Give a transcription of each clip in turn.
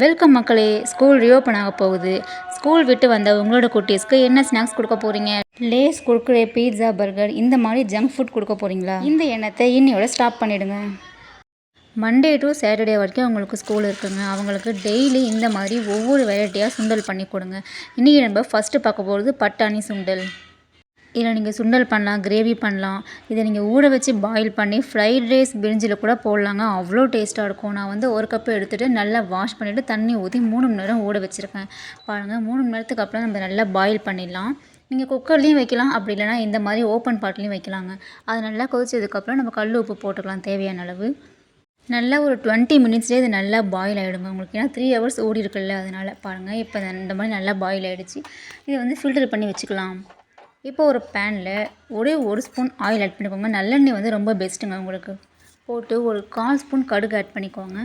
Welcome மக்களே school reopen ஆக போகுது. ஸ்கூல் விட்டு வந்த உங்களோட குட்டீஸ்க்கு என்ன ஸ்நாக்ஸ் கொடுக்க போகிறீங்க லேஸ் குர்குரே பீட்சா பர்கர் இந்த மாதிரி ஜங்க் ஃபுட் கொடுக்க போகிறீங்களா இந்த எண்ணத்தை இன்னையோட ஸ்டாப் பண்ணிடுங்க. மண்டே டு சாட்டர்டே வரைக்கும் அவங்களுக்கு ஸ்கூல் இருக்குங்க. அவங்களுக்கு டெய்லி இந்த மாதிரி ஒவ்வொரு வெரைட்டியாக சுண்டல் பண்ணி கொடுங்க. இன்றைக்கி நம்ம ஃபஸ்ட்டு பார்க்க போகிறது பட்டாணி சுண்டல். இதில் நீங்கள் சுண்டல் பண்ணலாம் கிரேவி பண்ணலாம் இதை நீங்கள் ஊற வச்சு பாயில் பண்ணி ஃப்ரைட் ரைஸ் பிரிஞ்சில் கூட போடலாங்க. அவ்வளோ டேஸ்ட்டாக இருக்கும். நான் வந்து ஒரு கப்பு எடுத்துகிட்டு நல்லா வாஷ் பண்ணிவிட்டு தண்ணி ஊற்றி மூணு மணி நேரம் ஊற வச்சுருக்கேன். பாருங்கள் மூணு மணி நேரத்துக்கு அப்புறம் நம்ம நல்லா பாயில் பண்ணிடலாம். நீங்கள் குக்கர்லேயும் வைக்கலாம் அப்படி இல்லைனா இந்த மாதிரி ஓப்பன் பாட்லேயும் வைக்கலாங்க. அது நல்லா கொதிச்சதுக்கப்புறம் நம்ம கல் உப்பு போட்டுக்கலாம் தேவையான அளவு. நல்லா ஒரு டுவெண்ட்டி மினிட்ஸ்லேயே இது நல்லா பாயில் ஆகிடுங்க உங்களுக்கு ஏன்னா த்ரீ ஹவர்ஸ் ஓடி இருக்குல்ல அதனால். பாருங்கள் இப்போ இந்த மாதிரி நல்லா பாயில் ஆகிடுச்சு இதை வந்து ஃபில்டர் பண்ணி வச்சுக்கலாம். இப்போ ஒரு பேனில் ஒரே ஒரு ஸ்பூன் ஆயில் ஆட் பண்ணிக்கோங்க. நல்லெண்ணெய் வந்து ரொம்ப பெஸ்ட்டுங்க உங்களுக்கு. போட்டு ஒரு கால் ஸ்பூன் கடுகு ஆட் பண்ணிக்கோங்க.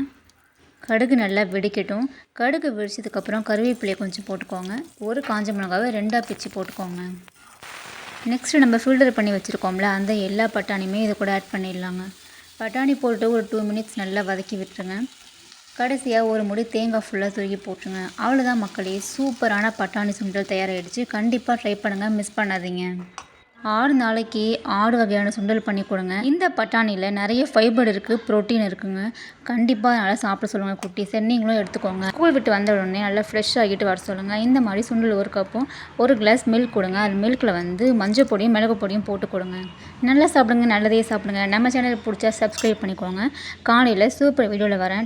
கடுகு நல்லா வெடிக்கட்டும். கடுகு வெடிச்சதுக்கப்புறம் கருவேப்பிலையை கொஞ்சம் போட்டுக்கோங்க. ஒரு காஞ்ச மிளகாவை ரெண்டாக பிச்சு போட்டுக்கோங்க. நெக்ஸ்ட்டு நம்ம ஃபில்டர் பண்ணி வச்சுருக்கோம்ல அந்த எல்லா பட்டாணியுமே இதை கூட ஆட் பண்ணிடலாங்க. பட்டாணி போட்டு ஒரு டூ மினிட்ஸ் நல்லா வதக்கி விட்டுருங்க. கடைசியாக ஒரு முடி தேங்காய் ஃபுல்லாக தூக்கி போட்டுருங்க. அவ்வளோதான் மக்களே சூப்பரான பட்டாணி சுண்டல் தயாராகிடுச்சு கண்டிப்பாக ட்ரை பண்ணுங்கள் மிஸ் பண்ணாதீங்க. ஆறு நாளைக்கு ஆறு வகையான சுண்டல் பண்ணி கொடுங்க. இந்த பட்டாணியில் நிறைய ஃபைபர் இருக்குது ப்ரோட்டீன் இருக்குங்க. கண்டிப்பாக நல்லா சாப்பிட சொல்லுங்கள் குட்டி. சென்னிங்களும் நீங்களும் எடுத்துக்கோங்க. ஸ்கூல் விட்டு வந்த உடனே நல்லா ஃப்ரெஷ் ஆகிட்டு வர சொல்லுங்கள் இந்த மாதிரி சுண்டல் ஒரு கப்பும் ஒரு கிளாஸ் மில்க் கொடுங்க. அது மில்கில் வந்து மஞ்சள் பொடியும் மிளகு பொடியும் போட்டு கொடுங்க. நல்லா சாப்பிடுங்க நல்லதே சாப்பிடுங்க. நம்ம சேனல் பிடிச்சா சப்ஸ்கிரைப் பண்ணிக்கோங்க. காலையில் சூப்பர் வீடியோவில் வரேன்.